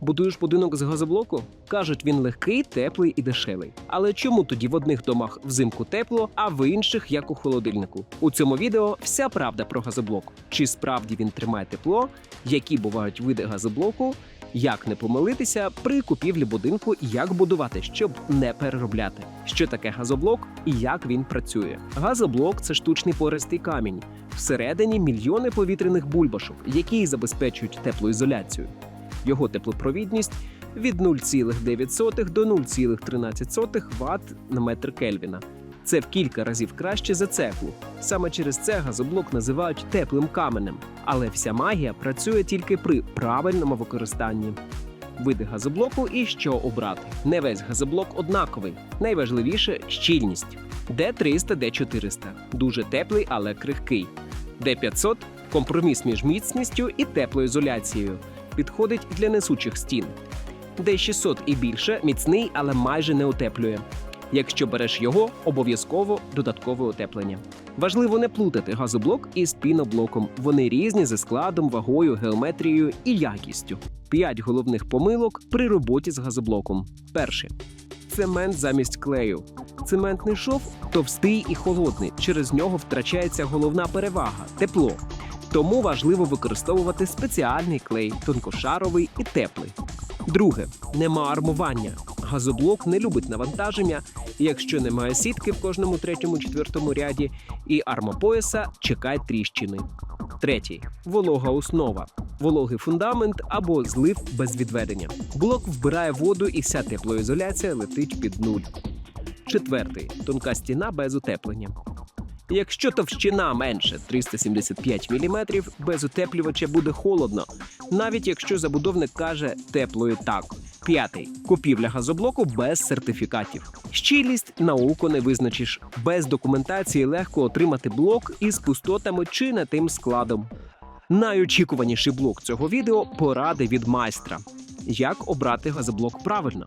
Будуєш будинок з газоблоку? Кажуть, він легкий, теплий і дешевий. Але чому тоді в одних домах взимку тепло, а в інших як у холодильнику? У цьому відео вся правда про газоблок. Чи справді він тримає тепло, які бувають види газоблоку, як не помилитися при купівлі будинку, як будувати, щоб не переробляти. Що таке газоблок і як він працює? Газоблок це штучний пористий камінь. Всередині мільйони повітряних бульбашок, які забезпечують теплоізоляцію. Його теплопровідність від 0,9 до 0,13 Вт на метр Кельвіна. Це в кілька разів краще за цеглу. Саме через це газоблок називають теплим каменем. Але вся магія працює тільки при правильному використанні. Види газоблоку і що обрати. Не весь газоблок однаковий. Найважливіше щільність. Д300, Д400 дуже теплий, але крихкий. Д500 компроміс між міцністю і теплоізоляцією. Підходить для несучих стін. Д600 і більше міцний, але майже не утеплює. Якщо береш його, обов'язково додаткове утеплення. Важливо не плутати газоблок із піноблоком. Вони різні за складом, вагою, геометрією і якістю. П'ять головних помилок при роботі з газоблоком. Перше цемент замість клею. Цементний шов товстий і холодний. Через нього втрачається головна перевага тепло. Тому важливо використовувати спеціальний клей, тонкошаровий і теплий. Друге, нема армування. Газоблок не любить навантаження, якщо немає сітки в кожному третьому четвертому ряді і армопояса, чекай тріщини. Третій волога основа, вологий фундамент або злив без відведення. Блок вбирає воду і вся теплоізоляція летить під нуль. Четвертий тонка стіна без утеплення. Якщо товщина менше 375 мм, без утеплювача буде холодно, навіть якщо забудовник каже тепло і так. П'ятий купівля газоблоку без сертифікатів. Щільність науку не визначиш. Без документації легко отримати блок із пустотами чи не тим складом. Найочікуваніший блок цього відео поради від майстра. Як обрати газоблок правильно?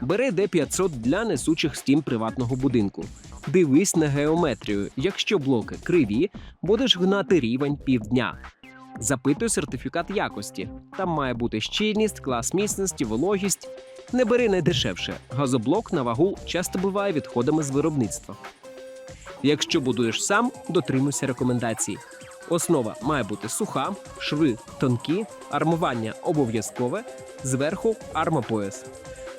Бери D500 для несучих стін приватного будинку. Дивись на геометрію. Якщо блоки криві, будеш гнати рівень півдня. Запитуй сертифікат якості. Там має бути щільність, клас міцності, вологість. Не бери найдешевше. Газоблок на вагу часто буває відходами з виробництва. Якщо будуєш сам, дотримуйся рекомендацій. Основа має бути суха, шви тонкі, армування обов'язкове, зверху армопояс.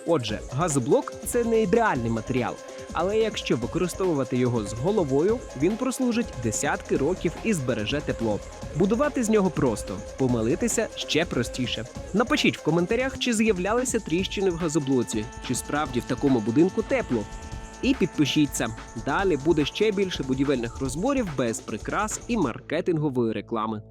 Отже, газоблок це не ідеальний матеріал, але якщо використовувати його з головою, він прослужить десятки років і збереже тепло. Будувати з нього просто, помилитися ще простіше. Напишіть в коментарях, чи з'являлися тріщини в газоблоці, чи справді в такому будинку тепло. І підпишіться. Далі буде ще більше будівельних розборів без прикрас і маркетингової реклами.